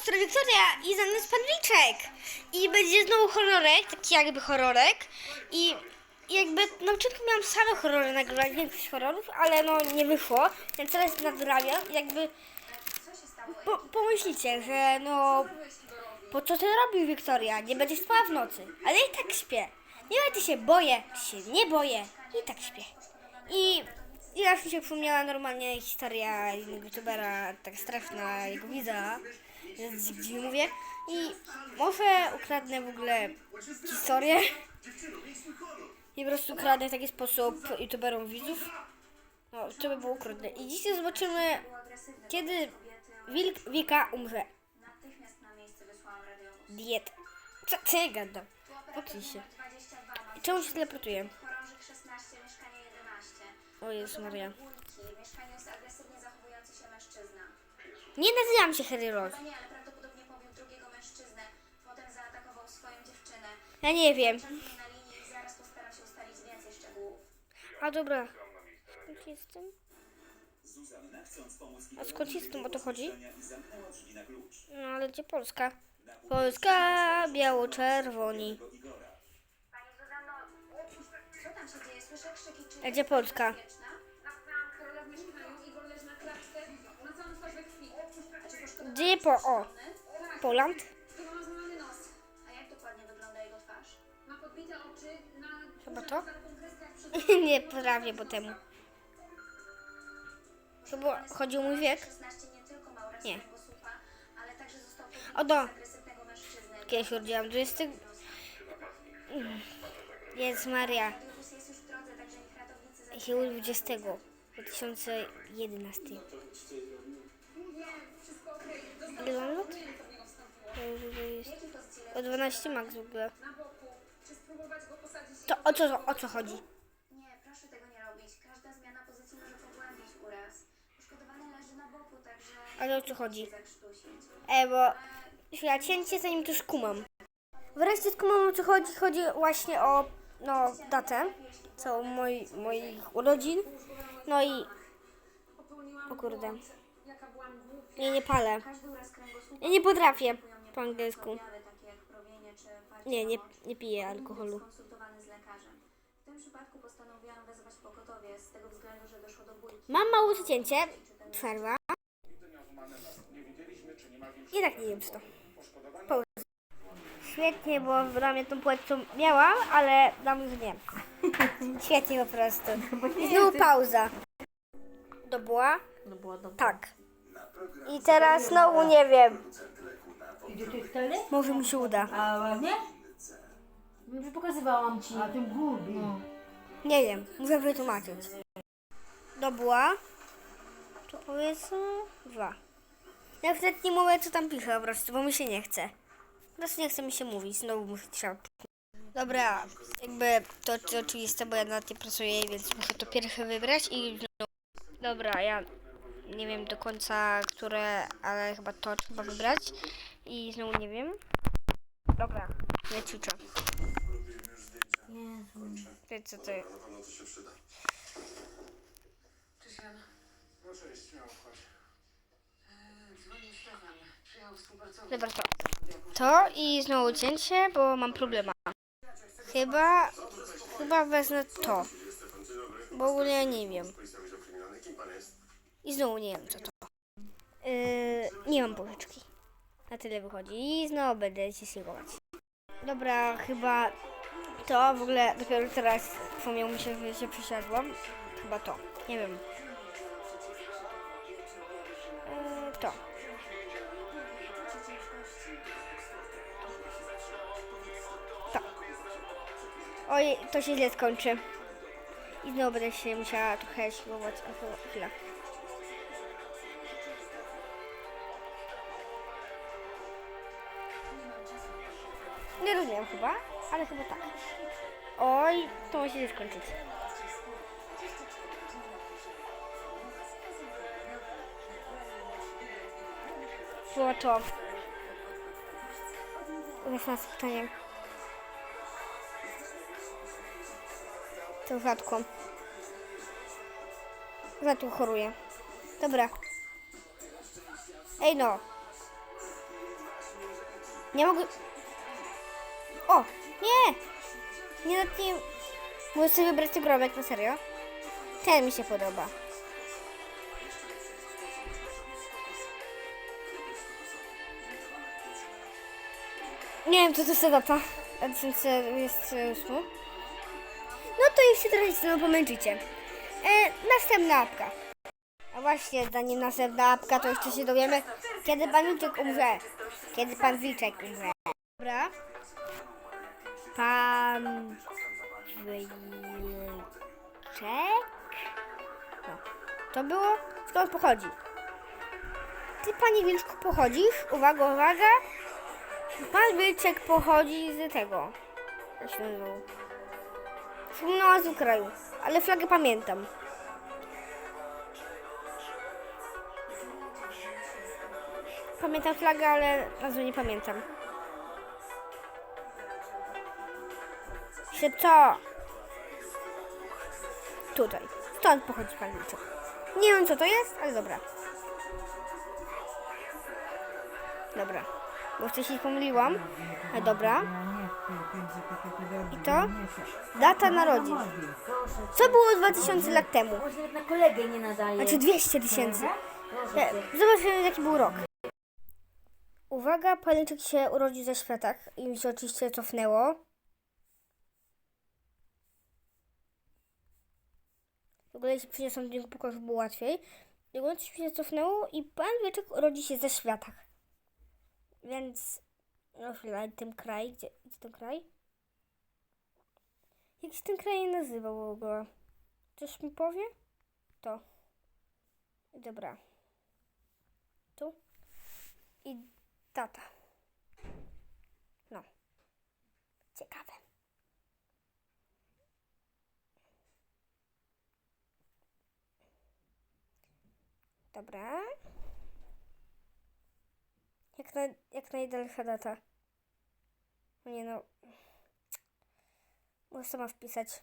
siostra Wiktoria i za nas pan Wilczek. I będzie znowu horrorek, taki jakby horrorek. I jakby na początku miałam same horrory nagrywać, większość horrorów, ale no nie wyszło. Więc teraz nadrabiam jakby po, pomyślicie, że no po co ty robisz Wiktoria? Nie będziesz spała w nocy. Ale i tak śpię. Nie będę się boję, czy się nie boję. I tak śpię. I i raz mi się przypomniała normalnie historia youtubera, tak straszna, jego widza, gdzie mówię. I może ukradnę w ogóle historię i po prostu ukradnę w taki sposób youtuberom widzów. No, to by było okrutne. I dzisiaj zobaczymy, kiedy wilk Wika umrze. Diet. Co, co ja gadam? Pokryj się. 22 I czemu się teleportuję? Chorążych 16, mieszkanie 11. O Jezu Maria. Wójki, mieszkanie jest agresywnie zachowujący się mężczyzna. Nie nazywam się Harry Ross. No prawdopodobnie pobił drugiego mężczyznę. Potem zaatakował swoją dziewczynę. Ja nie wiem. Na linii i zaraz postaram się ustalić więcej szczegółów. A dobra. Skąd jestem? A skąd jestem? O to chodzi? No ale gdzie Polska? Polska, biało-czerwoni. Pani co tam się dzieje? Słyszę krzyki, czy... A gdzie Polska? Gdzie po o? Poland? Chyba to? Nie, prawie, po temu. Chyba chodzi o mój wiek? Nie. O do. Kiedyś urodziłam 20. Jest Maria. Chyba 20. 2011 wstąpiło. To już jest... O 12 max w ogóle. To o co, o co chodzi? Nie, proszę tego nie robić. Każda zmiana pozycji może pogłębić uraz. Poszkodowany leży na boku, także Ale o co chodzi? E, bo ja cięcie zanim to skumam. Wreszcie skumam o co chodzi. Chodzi właśnie o no, datę całą moi, moich urodzin. No i Popełniłam o kurde. Nie, nie palę. Ja nie potrafię po angielsku. parcie Nie, nie, nie piję alkoholu. skonsultowany z lekarzem. W tym przypadku postanowiono wezwać pogotowie z tego względu, że doszło do bójki. Mam małe cięcie. Przerwa. I tak nie wiem co to. Pauza. Świetnie, bo w ramie tą płetwą miałam, ale dam już nie. Świetnie po prostu. I znowu pauza. No była dobra. Tak. I teraz znowu nie wiem. Gdzie ty wtedy? Może mi się uda. A ładnie? Już pokazywałam ci. A tym gubi. No. Nie wiem, muszę wytłumaczyć. Dobyła. To powiedzmy dwa. Ja wtedy nie mówię co tam pisze po prostu, bo mi się nie chce. Po prostu nie chce mi się mówić, znowu muszę trzeba. Dobra, jakby to, to oczywiste, bo ja na tym pracuję, więc muszę to pierwsze wybrać i. Dobra, ja nie wiem do końca, które, ale chyba to trzeba wybrać. I znowu nie wiem. Dobra. Jezu. Wiecie co to jest? Dobra, to. To i znowu cięcie, bo mam problema. Chyba, chyba wezmę to. Bo ja nie wiem. I znowu nie wiem co to. Yy, nie mam pożyczki. Na tyle wychodzi. I znowu będę się siłować. Dobra, chyba to w ogóle dopiero teraz przypomniało mi się, że się przesiadłam. Chyba to. Nie wiem. Yy, to. To. Oj, to się źle skończy. I znowu będę się musiała trochę siłować. Chwila. Nie rozumiem chyba, ale chyba tak. Oj, to musi się skończyć. Było to. Jest nas pytanie. To rzadko. Rzadko choruję. Dobra. Ej no. Nie mogę... O! Nie! Nie na tym... Mogę sobie wybrać grobek, na serio? Ten mi się podoba. Nie wiem, co to jest ta data. 2028. No to już się trochę znowu pomęczycie. E, następna apka. A właśnie, zanim następna apka, to jeszcze się dowiemy, kiedy pan Wilczek umrze. Kiedy pan Wilczek umrze. Dobra. Pan Wilczek. No. To było? Skąd pochodzi? Ty, panie Wilczku, pochodzisz? Uwaga, uwaga. Pan Wilczek pochodzi z tego. Wspomniała z kraju, ale flagę pamiętam. Pamiętam flagę, ale nazwy nie pamiętam. Szybko! Tutaj. Stąd pochodzi pan Wilczek. Nie wiem co to jest, ale dobra. Dobra. Bo wcześniej pomyliłam. Ale dobra. I to? Data narodzin. Co było 2000 lat temu? Może na kolegę nie nadaje. Znaczy 200 tysięcy. E, cię. Zobaczmy jaki był rok. Uwaga, paniczek się urodził ze światach i mi się oczywiście cofnęło. Ogóle jeśli przyniosą do niego pokoju, było łatwiej. Ogóle coś się cofnęło i pan Wieczek urodzi się ze światach. Więc... No chwila, ten kraj, gdzie, gdzie ten kraj? Jak się ten kraj nazywał w ogóle? Coś mi powie? To. Dobra. Tu. I data. No. Ciekawe. Dobra. Jak, na, jak najdalsza data. Nie no. Muszę sama wpisać.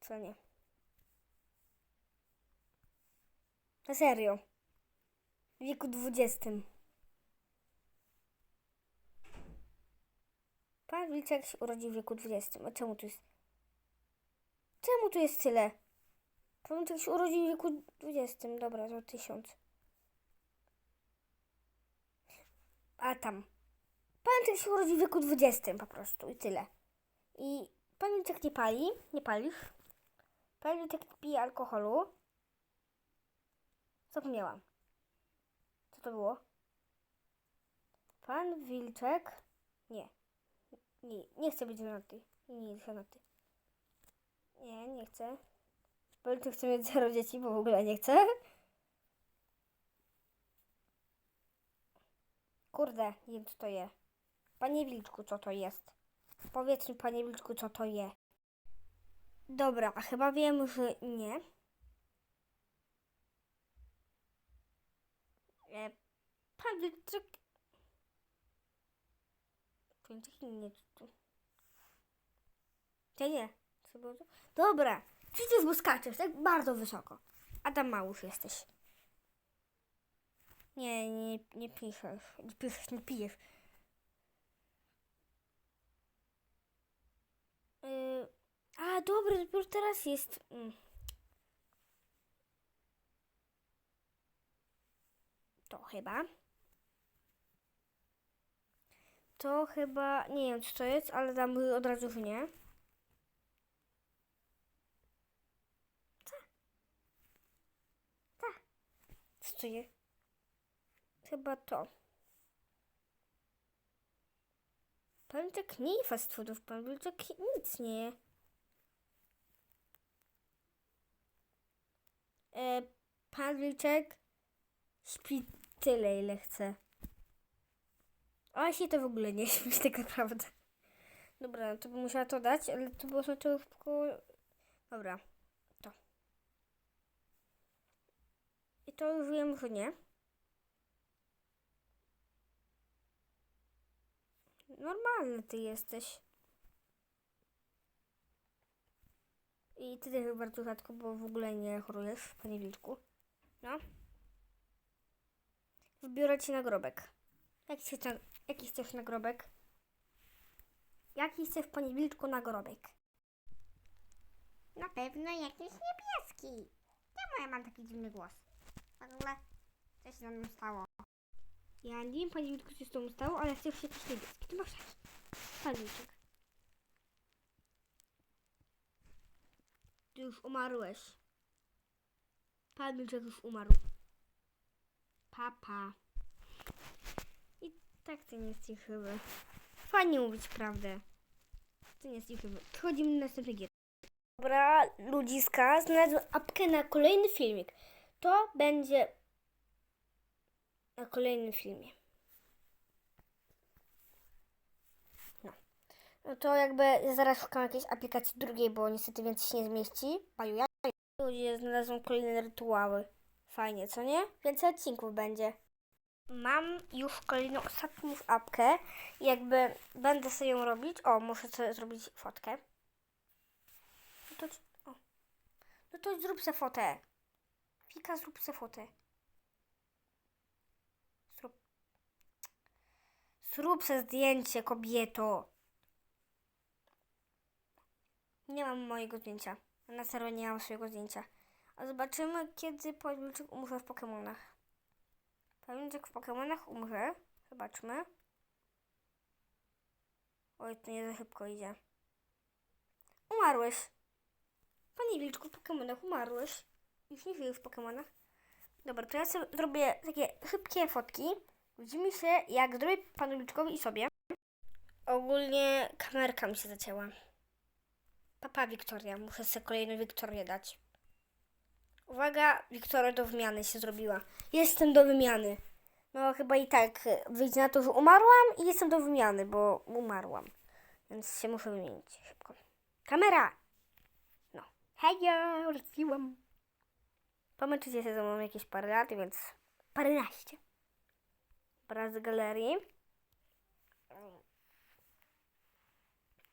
Co nie? Na serio. W wieku dwudziestym. Pan Wilczek się urodził w wieku dwudziestym. A czemu tu jest... Czemu tu jest tyle? Wilczek się urodził w wieku dwudziestym. Dobra, to tysiąc. A tam. Wilczek się urodził w wieku dwudziestym po prostu i tyle. I Wilczek nie pali, nie palisz. Wilczek nie pije alkoholu. Zapomniałam. Co to było? Pan Wilczek. Nie. Nie, nie chcę być żonaty. Nie jest żonaty. Nie, nie chcę. Pan Wilczek chce mieć zero dzieci, bo w ogóle nie chcę. Kurde, nie wiem co to jest. Panie Wilczku, co to jest? Powiedz mi, panie Wilczku, co to jest. Dobra, a chyba wiem, że nie. E, pan Wilczek... Wilczek nie... To nie. Dobra, przecież bo skaczesz tak bardzo wysoko. Adam Małusz jesteś. Nie, nie, nie piszesz. Nie piszesz, nie pijesz. Yy, a, dobra, dopiero teraz jest... Mm. To chyba. To chyba... Nie wiem, co to jest, ale dam od razu, że nie. Jest? Chyba to. Pan Wilczek nie je fast foodów, pan Wilczek nic nie je. E, pan Wilczek śpi tyle, ile chce. A się to w ogóle nie śpi, tak naprawdę. Dobra, no to bym musiała to dać, ale to było znaczyło koło... Dobra, to. I to już wiem, że nie. Normalny ty jesteś. I ty też bardzo rzadko, bo w ogóle nie chorujesz, panie Wilczku. No. wybiorę na nagrobek. Jaki chcesz, na, jaki chcesz nagrobek? Jaki chcesz, panie wilczku, nagrobek? Na pewno jakiś niebieski. Czemu ja mam taki dziwny głos? W ogóle, co się ze mną stało? Ja nie wiem, panie wilczku, co się z tobą stało, ale chcesz jakiś niebieski. Ty masz taki. Pan wilczek. Ty już umarłeś. Pan wilczek już umarł. Papa. I tak ty nie jesteś chyba. Fajnie mówić prawdę. Ty nie jesteś chyba. Przechodzimy na następny gier. Dobra, ludziska, znalazłem apkę na kolejny filmik. To będzie na kolejnym filmie. No. No to jakby ja zaraz szukam jakiejś aplikacji drugiej, bo niestety więcej się nie zmieści. Paju, ja. Ludzie znalazłem kolejne rytuały. Fajnie, co nie? Więcej odcinków będzie. Mam już kolejną, ostatnią apkę. Jakby będę sobie ją robić. O, muszę sobie zrobić fotkę. No to, o. no to zrób se fotę. Fika, zrób se fotę. Zrób. Zrób se zdjęcie, kobieto. Nie mam mojego zdjęcia. Na serio nie mam swojego zdjęcia. A zobaczymy, kiedy Pawilczyk umrze w Pokemonach. Pawilczyk w Pokemonach umrze. Zobaczmy. Oj, to nie za szybko idzie. Umarłeś. Panie Wilczku, w Pokemonach umarłeś. Już nie żyjesz w Pokemonach. Dobra, to ja sobie zrobię takie szybkie fotki. Widzimy się, jak zrobię panu Wilczkowi i sobie. Ogólnie kamerka mi się zacięła. Papa Wiktoria, muszę sobie kolejną Wiktorię dać. Uwaga, Wiktoria do wymiany się zrobiła. Jestem do wymiany. No chyba i tak wyjdzie na to, że umarłam i jestem do wymiany, bo umarłam. Więc się muszę wymienić szybko. Kamera! No. Hej, ja. Pamiętajcie się ze mną jakieś parę lat, więc paręnaście. Obraz z galerii.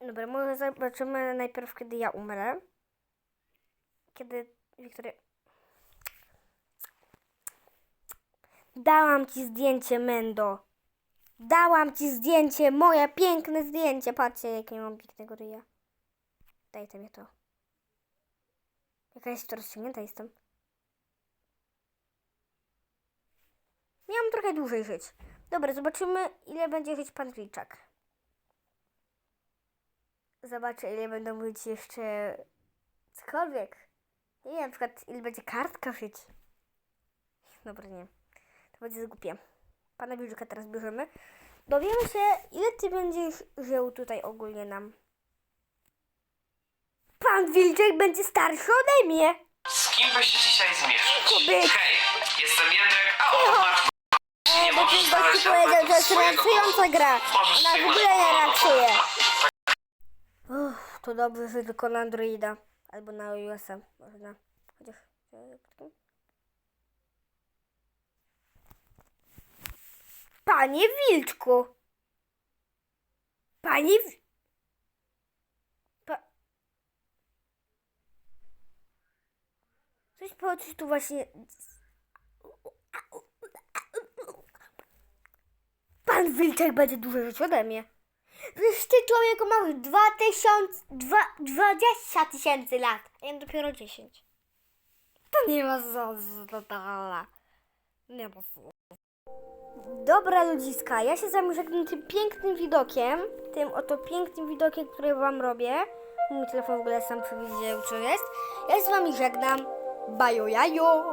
Dobra, może zobaczymy najpierw, kiedy ja umrę. Kiedy Wiktoria... Dałam ci zdjęcie, Mendo. Dałam ci zdjęcie, moje piękne zdjęcie. Patrzcie, jakie mam pięknego ryja. Dajcie mi to. Jaka jest to rozciągnięta jestem. Miałam trochę dłużej żyć. Dobra, zobaczymy, ile będzie żyć pan Wilczak. Zobaczę, ile będą żyć jeszcze cokolwiek. Nie wiem, na przykład, ile będzie kartka żyć. Dobra, nie. To będzie zgłupie. Pana Wilczyka teraz bierzemy. Dowiemy się, ile ty będziesz żył tutaj ogólnie nam. Pan Wilczek będzie starszy ode mnie. Z kim byś się dzisiaj zmierzyć? Kobiet. Hej, jestem Jędrek, a Mark. Nie Bo znaleźć na powiedział, że jest relaksująca gra. Ona w ogóle nie relaksuje. Uff, to dobrze, że tylko na Androida. Albo na iOS-a. Można. Chociaż... e. Panie Wilczku! Panie... Pa... Coś po coś tu właśnie... Pan Wilczek będzie dużo żyć ode mnie. Przecież ty człowieku masz 2000, dwa- 20 tysięcy lat, a ja dopiero 10. To nie ma sensu. Nie ma. Dobra ludziska, ja się z wami żegnam tym pięknym widokiem, tym oto pięknym widokiem, który wam robię. Mój telefon w ogóle sam przewidział, co jest. Ja się z wami żegnam. Bajo jajo!